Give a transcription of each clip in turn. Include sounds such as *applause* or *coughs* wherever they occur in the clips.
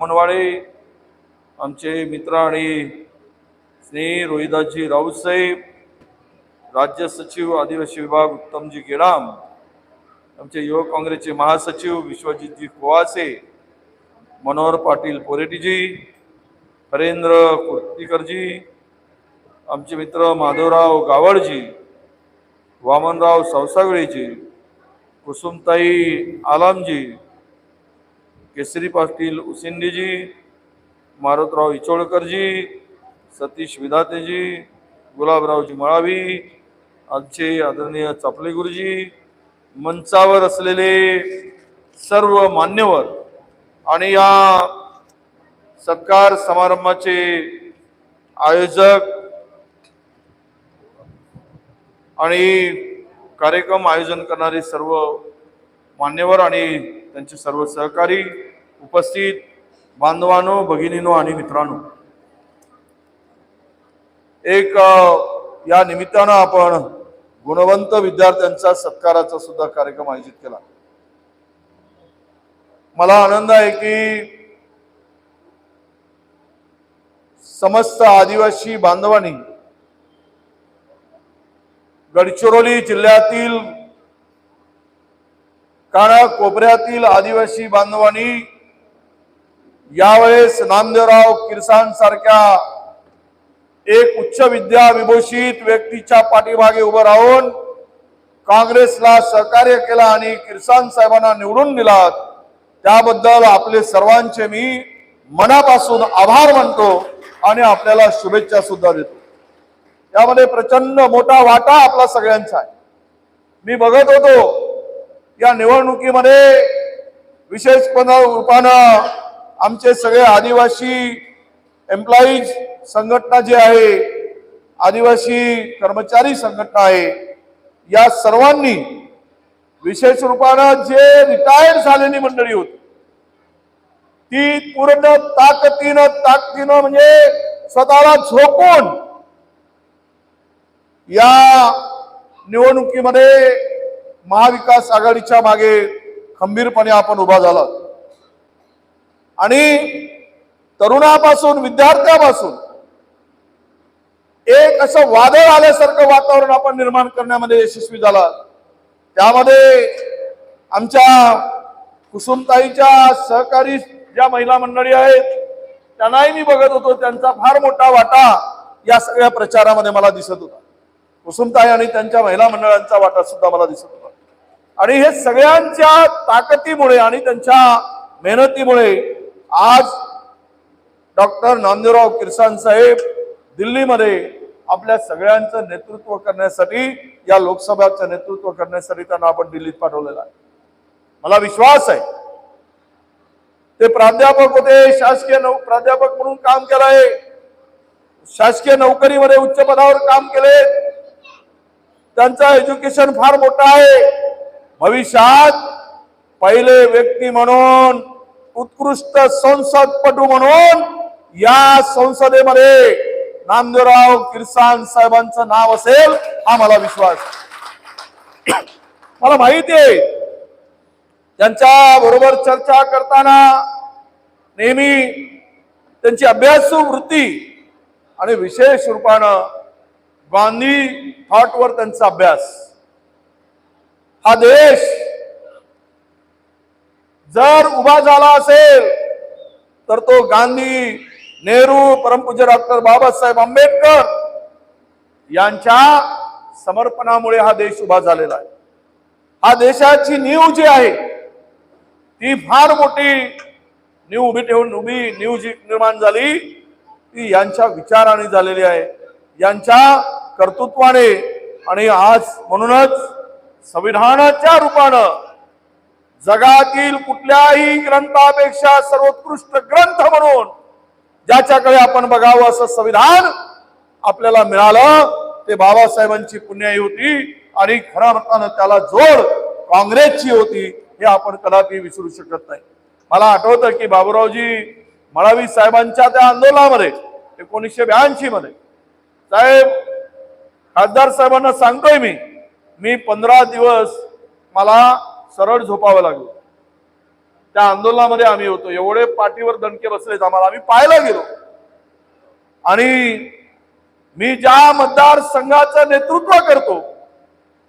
मनवाळे आमचे मित्र आणि स्नेही रोहिदासजी राऊतसाहेब राज्य सचिव आदिवासी विभाग उत्तमजी गेडाम आमचे युवक काँग्रेसचे महासचिव विश्वजितजी कोवासे मनोहर पाटील पोरेटीजी हरेंद्र कुर्तीकरजी आमचे मित्र माधवराव गावडजी वामनराव सावसागळेजी कुसुमताई आलामजी केसरी पाटील उसिंडीजी मारुतराव इचोळकरजी सतीश विधातेजी गुलाबरावजी मळावी आमचे आदरणीय चापले गुरुजी मंचावर असलेले सर्व मान्यवर आणि या सत्कार समारंभाचे आयोजक आणि कार्यक्रम आयोजन करणारे सर्व मान्यवर आणि त्यांचे सर्व सहकारी उपस्थित बांधवानो भगिनीनो आणि मित्रांनो एक या निमित्तानं आपण गुणवंत विद्यार्थ्यांचा सत्काराचा सुद्धा कार्यक्रम आयोजित केला. मला आनंद आहे की समस्त आदिवासी बांधवांनी गडचिरोली जिल्ह्यातील काना कोपऱ्यातील आदिवासी बांधवांनी यावेळेस नामदेवराव किरसान सारख्या एक उच्च विद्या विभूषित व्यक्तीच्या पाठीमागे उभं राहून काँग्रेसला सहकार्य केला आणि किरसान साहेबांना निवडून दिलात त्याबद्दल आपले सर्वांचे मी मनापासून आभार मानतो आणि आपल्याला शुभेच्छा सुद्धा देतो. त्यामध्ये प्रचंड मोठा वाटा आपला सगळ्यांचा आहे. मी बघत होतो या निवडणुकीमध्ये विशेष रूपानं आमचे सगळे आदिवासी एम्प्लॉईज संघटना जी आहे आदिवासी कर्मचारी संघटना आहे या सर्वांनी विशेष रूपानं जे रिटायर्ड झालेली मंडळी होती ती पूर्ण ताकदीनं ताकदीनं म्हणजे स्वतःला झोपून या निवडणुकीमध्ये महाविकास आघाडीच्या मागे खंबीरपणे आपण उभा झाला आणि तरुणापासून विद्यार्थ्यापासून एक असं वादळ आल्यासारखं वातावरण आपण निर्माण करण्यामध्ये यशस्वी झाला. त्यामध्ये आमच्या कुसुमताईच्या सहकारी ज्या महिला मंडळी आहेत त्यांनाही मी बघत होतो. त्यांचा फार मोठा वाटा या सगळ्या प्रचारामध्ये मला दिसत होता. कुसुमताई आणि त्यांच्या महिला मंडळांचा वाटा सुद्धा मला दिसत होता. आणि हे सगळ्यांच्या ताकदीमुळे आणि त्यांच्या मेहनतीमुळे आज डॉक्टर नामदेवराव किरसान साहेब दिल्लीमध्ये आपल्या सगळ्यांचं नेतृत्व करण्यासाठी या लोकसभाचं नेतृत्व करण्यासाठी त्यांना आपण दिल्लीत पाठवलेलं आहे. मला विश्वास आहे. ते प्राध्यापक होते शासकीय नौ प्राध्यापक म्हणून काम केलं आहे शासकीय नोकरीमध्ये उच्च पदावर काम केले. त्यांचं एज्युकेशन फार मोठं आहे. भविष्यात पहिले व्यक्ती म्हणून उत्कृष्ट संसदपटू म्हणून या संसदेमध्ये नामदेवराव किरसान साहेबांचं नाव असेल हा मला विश्वास. मला माहिती आहे त्यांच्या बरोबर चर्चा करताना नेहमी त्यांची अभ्यासू वृत्ती आणि विशेष रूपानं गांधी थॉटवर त्यांचा अभ्यास. हा देश जर उभा झाला असेल तर तो गांधी नेहरू परमपूज्य डॉक्टर बाबासाहेब आंबेडकर यांच्या समर्पणामुळे हा देश उभा झालेला आहे. हा देशाची नीव जी आहे ती फार मोठी नीव उभी ठेवून उभी नीव जी निर्माण झाली ती यांच्या विचाराने झालेली आहे. यांच्या कर्तृत्वाने आणि आज म्हणूनच संविधानाच्या रूपानं जगातील कुठल्याही ग्रंथापेक्षा सर्वोत्कृष्ट ग्रंथ म्हणून ज्याच्याकडे आपण बघावं असं संविधान आपल्याला मिळालं ते बाबासाहेबांची पुण्याई होती आणि खऱ्या अर्थानं त्याला जोड काँग्रेसची होती हे आपण कदापि विसरू शकत नाही. मला आठवतं की बाबूरावजी मळावी साहेबांच्या त्या आंदोलनामध्ये एकोणीसशे ब्याऐंशी मध्ये साहेब खासदार साहेबांना सांगतोय मी मी पंधरा दिवस मला सरळ झोपावं लागलं. त्या आंदोलनामध्ये आम्ही होतो. एवढे पाठीवर दणके बसलेत आम्हाला. आम्ही पाहायला गेलो. आणि मी ज्या मतदारसंघाचं नेतृत्व करतो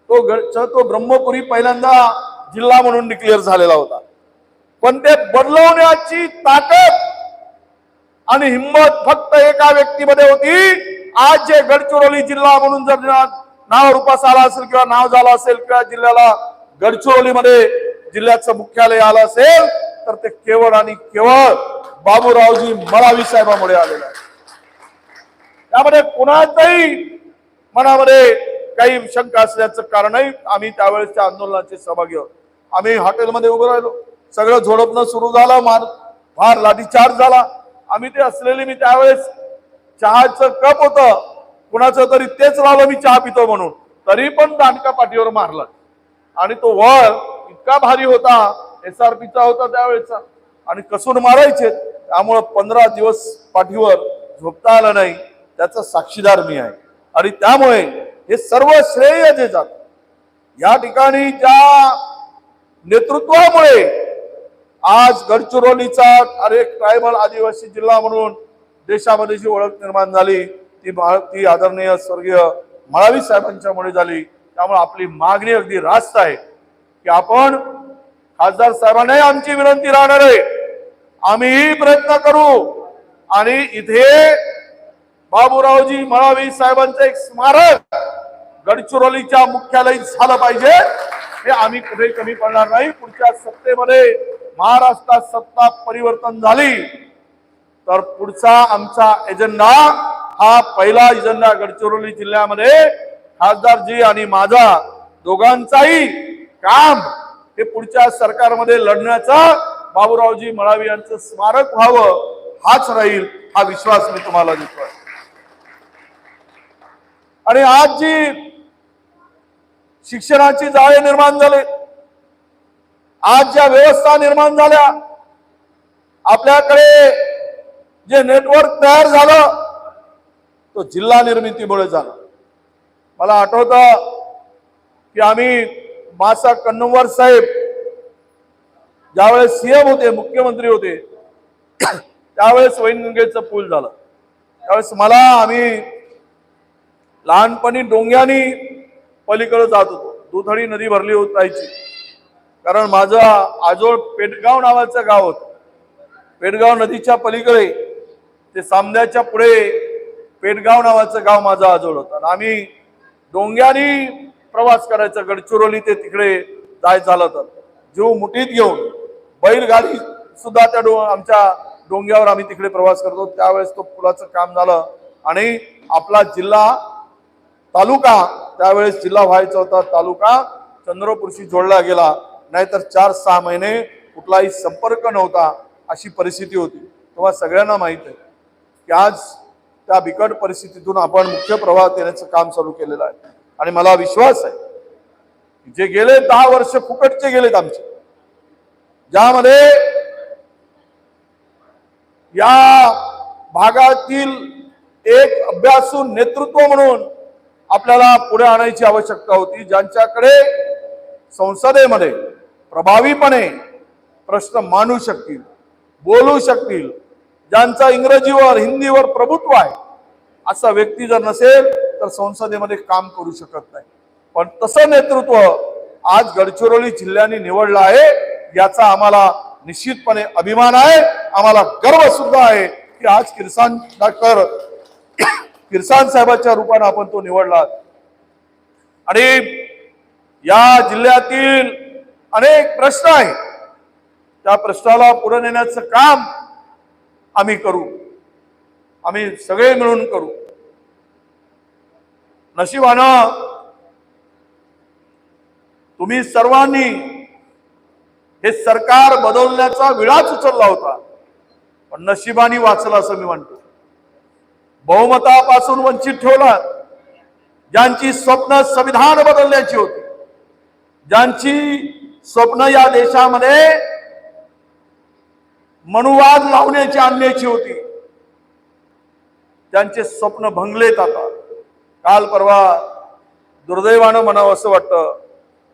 तो तो ब्रह्मपुरी पहिल्यांदा जिल्हा म्हणून डिक्लेअर झालेला होता. पण ते बदलवण्याची ताकद आणि हिंमत फक्त एका व्यक्तीमध्ये होती. आज जे गडचिरोली जिल्हा म्हणून जर नाव रूपास आला असेल किंवा नाव झालं असेल किंवा जिल्ह्याला गडचिरोलीमध्ये जिल्ह्याचं मुख्यालय आलं असेल तर ते केवळ आणि केवळ बाबूरावजी मळावी साहेबांमुळे आलेलं आहे. त्यामध्ये कुणाचाही मनामध्ये काही शंका असल्याचं कारणही आम्ही त्यावेळेसच्या आंदोलनाचे सहभागी आहोत. आम्ही हॉटेलमध्ये उभं राहिलो. सगळं झोडपणं सुरू झालं मार फार लाठीचार्ज झाला. आम्ही ते असलेले मी त्यावेळेस चहाचं कप होतं. कुणाचं तरी तेच लावलं मी चहा पितो म्हणून. तरी पण दांडका पाठीवर मारलं. आणि तो वळ इतका भारी होता एस आर पीचा होता त्यावेळेचा. आणि कसून मारायचे त्यामुळं पंधरा दिवस पाठीवर झोपता आलं नाही त्याचा साक्षीदार मी आहे. आणि त्यामुळे हे सर्व श्रेय जे जात या ठिकाणी ज्या नेतृत्वामुळे आज गडचिरोलीचा अरे ट्रायबल आदिवासी जिल्हा म्हणून देशामध्ये जी ओळख निर्माण झाली ती ती आदरणीय स्वर्गीय मळावी साहेबांच्यामुळे झाली. त्यामुळे आपली मागणी अगदी रास्त आहे की आपण खासदार साहेबांनाही आमची विनंती राहणार आहे. आम्हीही प्रयत्न करू. आणि इथे बाबूरावजी मळावी साहेबांचं एक स्मारक गडचिरोलीच्या मुख्यालयीत झालं पाहिजे. हे आम्ही कुठे कमी पडणार नाही. पुढच्या सत्तेमध्ये महाराष्ट्रात सत्ता परिवर्तन झाली तर पुढचा आमचा एजेंडा हा पहिला एजेंडा गडचिरोली जिल्ह्यामध्ये खासदारजी आणि माझा दोघांचाही काम हे पुढच्या सरकारमध्ये लढण्याचा बाबूरावजी मळावी यांचं स्मारक व्हावं हाच राहील हा विश्वास मी तुम्हाला देतो आणि आज जी शिक्षणाची जाळे निर्माण झाले आज ज्या व्यवस्था निर्माण झाल्या आपल्याकडे जे नेटवर्क तयार झालं तो जिल्हा निर्मितीमुळे झाला. मला आठवतं की आम्ही मासा कन्नमवार साहेब ज्यावेळेस सीएम होते मुख्यमंत्री होते त्यावेळेस वैनगंगेचं पूल झालं. त्यावेळेस मला आम्ही लहानपणी डोंग्यानी पलीकडे जात होतो. दुधडी नदी भरली होत राहायची. कारण माझं आजोळ पेटगाव नावाचं गाव होतं. पेटगाव नदीच्या पलीकडे ते सामन्याच्या पुढे पेटगाव नावाचं गाव माझं आजोळ होतं. आणि आम्ही डोंग्यानी प्रवास करायचा गडचिरोली ते तिकडे जाय झालं तर जीव मुठीत घेऊन बैलगाडी सुद्धा त्या डो आमच्या डोंग्यावर आम्ही तिकडे प्रवास करतो त्यावेळेस तो पुलाचं काम झालं आणि आपला जिल्हा तालुका त्यावेळेस जिल्हा व्हायचा होता. तालुका चंद्रपूरशी जोडला गेला. नाहीतर चार सहा महिने कुठलाही संपर्क नव्हता अशी परिस्थिती होती. तेव्हा सगळ्यांना माहीत आहे की आज त्या बिकट परिस्थितीतून आपण मुख्य प्रवाहात येण्याचं काम चालू केलेलं आहे. आणि मला विश्वास आहे जे गेले दहा वर्ष फुकटचे गेलेत आमचे ज्यामध्ये या भागातील एक अभ्यासू नेतृत्व म्हणून आपल्याला पुढे आणायची आवश्यकता होती ज्यांच्याकडे संसदेमध्ये प्रभावीपणे प्रश्न मांडू शकतील बोलू शकतील ज्यांचा इंग्रजीवर हिंदीवर प्रभुत्व आहे असा व्यक्ती जर नसेल तर संसदेमध्ये काम करू शकत नाही. पण तसं नेतृत्व आज गडचिरोली जिल्ह्याने निवडलं आहे याचा आम्हाला निश्चितपणे अभिमान आहे आम्हाला गर्व सुद्धा आहे की आज किरसान डॉक्टर *coughs* किरसान साहेबाच्या रूपाने आपण तो निवडला. आणि या जिल्ह्यातील अनेक प्रश्न आहेत. त्या प्रश्नाला पुढे नेण्याचं काम आम्ही करू. आम्ही सगळे मिळून करू. नशिबानं तुम्ही सर्वांनी हे सरकार बदलण्याचा विळाच उचलला होता. पण नशिबानी वाचला असं मी म्हणतो. बहुमतापासून वंचित ठेवला. ज्यांची स्वप्न संविधान बदलण्याची होती. ज्यांची स्वप्न या देशामध्ये मनुवाद लावण्याची आणण्याची होती. त्यांचे स्वप्न भंगलेत आता. काल परवा दुर्दैवानं म्हणावं असं वाटतं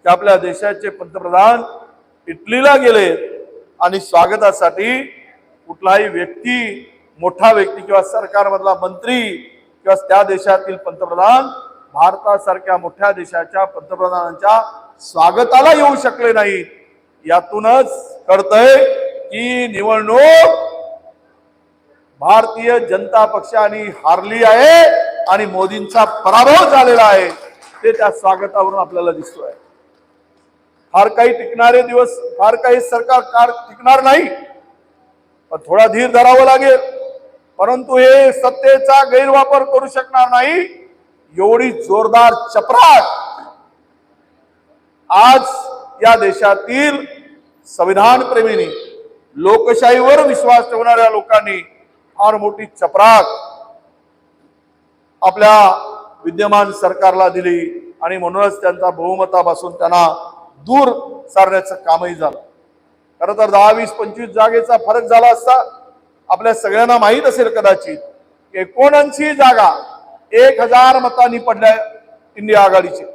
की आपल्या देशाचे पंतप्रधान इटलीला गेले आणि स्वागतासाठी कुठलाही व्यक्ती मोठा व्यक्ती किंवा सरकारमधला मंत्री किंवा त्या देशातील पंतप्रधान भारतासारख्या मोठ्या देशाच्या पंतप्रधानांच्या स्वागताला येऊ शकले नाहीत. यातूनच कळतंय ही निवडणूक भारतीय जनता पक्षाने हारली आहे आणि मोदींचा पराभव झालेला आहे. ते त्या स्वागतावरून आपल्याला दिसतोय. फार काही टिकणारे दिवस फार काही सरकार कार टिकणार नाही पण थोडा धीर धरावं लागेल. परंतु हे सत्तेचा गैरवापर करू शकणार नाही. एवढी जोरदार चपराट आज या देशातील संविधान प्रेमींनी लोकशाहीवर विश्वास ठेवणाऱ्या लोकांनी फार मोठी चपराक आपल्या विद्यमान सरकारला दिली आणि म्हणूनच त्यांचा बहुमतापासून त्यांना दूर सारण्याचं कामही झालं. खरं तर दहा वीस पंचवीस जागेचा फरक झाला असता आपल्या सगळ्यांना माहीत असेल कदाचित एकोणऐंशी जागा एक हजार मतांनी पडल्या इंडिया आघाडीचे.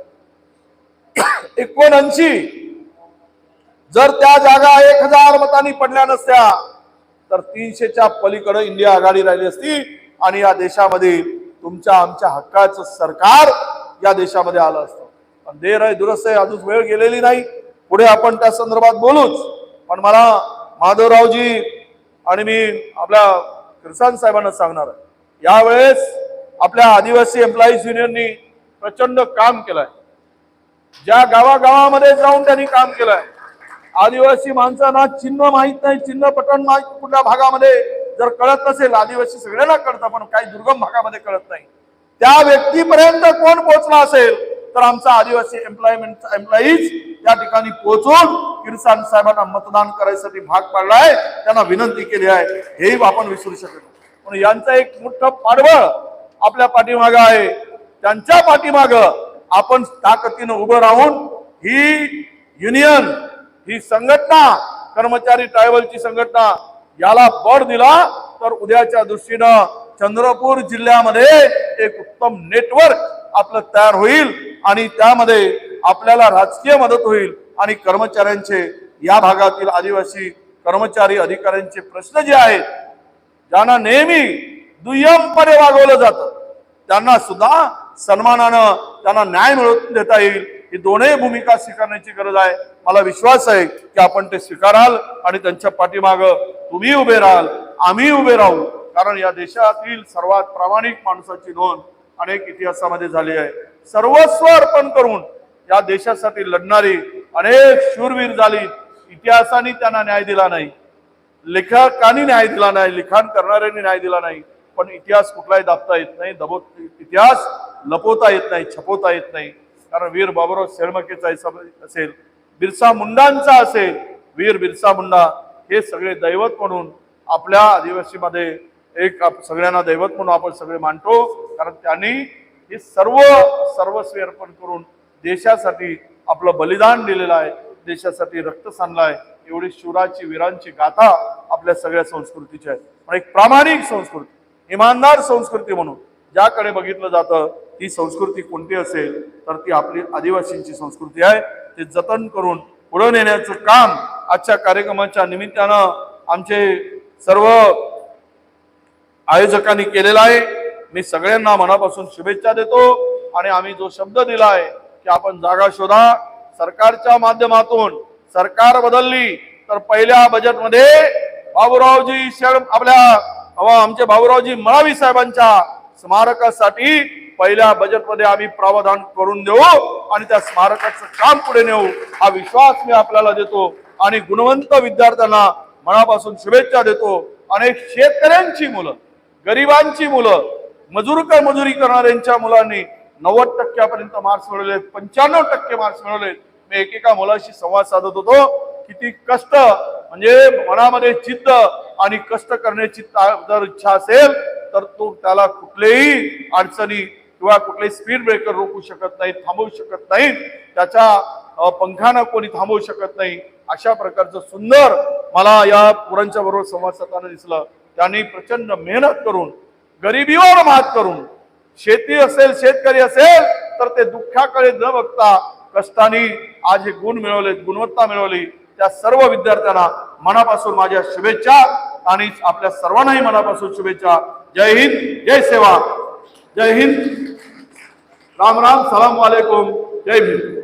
एकोणऐंशी जर त्या जागा एक हजार मतांनी पडल्या नसत्या तर तीनशेच्या पलीकडे इंडिया आघाडी राहिली असती आणि या देशामध्ये तुमच्या आमच्या हक्काचं सरकार या देशामध्ये आलं असतं. पण देर आहे दुरस्त आहे अजून वेळ गेलेली नाही. पुढे आपण त्या संदर्भात बोलूच. पण मला माधवरावजी आणि मी आपल्या किरसान साहेबांना सांगणार आहे यावेळेस आपल्या आदिवासी एम्प्लॉईज युनियननी प्रचंड काम केलंय. ज्या गावागावामध्ये जाऊन त्यांनी काम केलंय आदिवासी माणसांना चिन्ह माहीत नाही चिन्ह पटण माहीत कुठल्या भागामध्ये. जर कळत नसेल आदिवासी सगळ्यांना कळतं पण काही दुर्गम भागामध्ये कळत नाही. त्या व्यक्तीपर्यंत कोण पोहोचला असेल तर आमचा आदिवासी एम्प्लॉयमेंट एम्प्लॉईज त्या ठिकाणी पोहोचून किरसान साहेबांना मतदान करायसाठी भाग पाडलाय. त्यांना विनंती केली आहे. हेही आपण विसरू शकत पण यांचं एक मोठं पाठबळ आपल्या पाठीमाग आहे. त्यांच्या पाठीमाग आपण ताकदीनं उभं राहून ही युनियन ही संघटना कर्मचारी ट्रायबलची संघटना याला बळ दिला तर उद्याच्या दृष्टीनं चंद्रपूर जिल्ह्यामध्ये एक उत्तम नेटवर्क आपलं तयार होईल आणि त्यामध्ये आपल्याला राजकीय मदत होईल. आणि कर्मचाऱ्यांचे या भागातील आदिवासी कर्मचारी अधिकाऱ्यांचे प्रश्न जे आहेत ज्यांना नेहमी दुय्यमपणे वागवलं जातं त्यांना सुद्धा सन्मानानं त्यांना न्याय मिळवून देता येईल. ही दोनही भूमिका स्वीकारण्याची गरज आहे. मला विश्वास आहे की आपण ते स्वीकाराल आणि त्यांच्या पाठीमाग तुम्ही उभे राहाल आम्ही उभे राहू. कारण या देशातील सर्वात प्रामाणिक माणसाची नोंद अनेक इतिहासामध्ये झाली आहे. सर्वस्व अर्पण करून या देशासाठी लढणारी अनेक शूरवीर झाली. इतिहासाने त्यांना न्याय दिला नाही. लेखकांनी न्याय दिला नाही. लिखाण करणाऱ्यांनी न्याय दिला नाही. पण इतिहास कुठलाही दाबता येत नाही. दबो इतिहास लपवता येत नाही छपवता येत नाही. कारण वीर बाबुराव शेळमकेचा हिसाब असेल बिरसा मुंडांचा असेल वीर बिरसा मुंडा हे सगळे दैवत म्हणून आपल्या आदिवासीमध्ये एक आप- सगळ्यांना दैवत म्हणून आपण सगळे मानतो. कारण त्यांनी हे सर्व सर्वस्वी अर्पण करून देशासाठी आपलं बलिदान दिलेलं आहे देशासाठी रक्त सांडलं आहे. एवढी शिवराची वीरांची गाथा आपल्या सगळ्या संस्कृतीची आहे. पण एक प्रामाणिक संस्कृती इमानदार संस्कृती म्हणून ज्याकडे बघितलं जातं ती संस्कृती कोणती असेल तर ती आपली आदिवासींची संस्कृती आहे. ते जतन करून पुढे नेण्याचं काम आजच्या कार्यक्रमाच्या निमित्तानं आमचे सर्व आयोजकांनी केलेलं आहे. मी सगळ्यांना मनापासून शुभेच्छा देतो आणि आम्ही जो शब्द दिला आहे की आपण जागा शोधा. सरकारच्या माध्यमातून सरकार बदलली तर पहिल्या बजेटमध्ये बाबूरावजी शेळ आपल्या आमचे बाबूरावजी मळावी साहेबांच्या स्मारकासाठी पहिल्या बजेटमध्ये आम्ही प्रावधान करून देऊ आणि त्या स्मारकाचं काम पुढे नेऊ हा विश्वास मी आपल्याला देतो. आणि गुणवंत विद्यार्थ्यांना मनापासून शुभेच्छा देतो. अनेक शेतकऱ्यांची मुलं गरिबांची मुलं मजूर मजुरी करणाऱ्यांच्या मुलांनी नव्वद टक्क्यापर्यंत मार्क्स मिळवले पंच्याण्णव टक्के मार्क्स मिळवले. मी एकेका मुलाशी संवाद साधत होतो. किती कष्ट म्हणजे मनामध्ये चित्त आणि कष्ट करण्याची ता- जर इच्छा असेल तर तो त्याला कुठलेही अडचणी किंवा कुठले स्पीड ब्रेकर रोखू शकत नाही थांबवू शकत नाही त्याच्या पंखानं कोणी थांबवू शकत नाही अशा प्रकारचं सुंदर मला या पुरांच्या बरोबर संवाद साधताना दिसलं. त्यांनी प्रचंड मेहनत करून गरिबीवर मात करून शेती असेल शेतकरी असेल तर ते दुःखाकडे न बघता कष्टाने आज हे गुण मिळवले गुणवत्ता मिळवली. त्या सर्व विद्यार्थ्यांना मनापासून माझ्या शुभेच्छा आणि आपल्या सर्वांनाही मनापासून शुभेच्छा. जय हिंद जय सेवा. जय हिंद। राम राम सलाम वालेकुम। जय भीम।